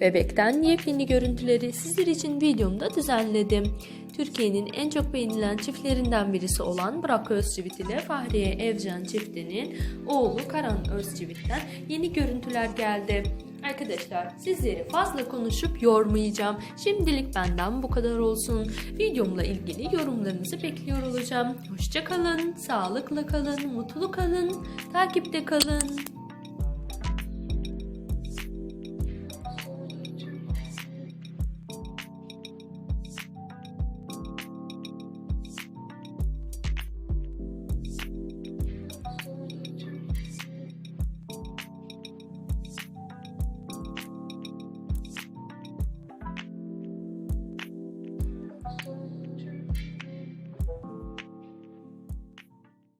Bebekten yepyeni görüntüleri sizler için videomda düzenledim. Türkiye'nin en çok beğenilen çiftlerinden birisi olan Burak Özçivit ile Fahriye Evcan çiftinin oğlu Karan Özçivit'ten yeni görüntüler geldi. Arkadaşlar sizleri fazla konuşup yormayacağım. Şimdilik benden bu kadar olsun. Videomla ilgili yorumlarınızı bekliyor olacağım. Hoşça kalın, sağlıkla kalın, mutlu kalın, takipte kalın.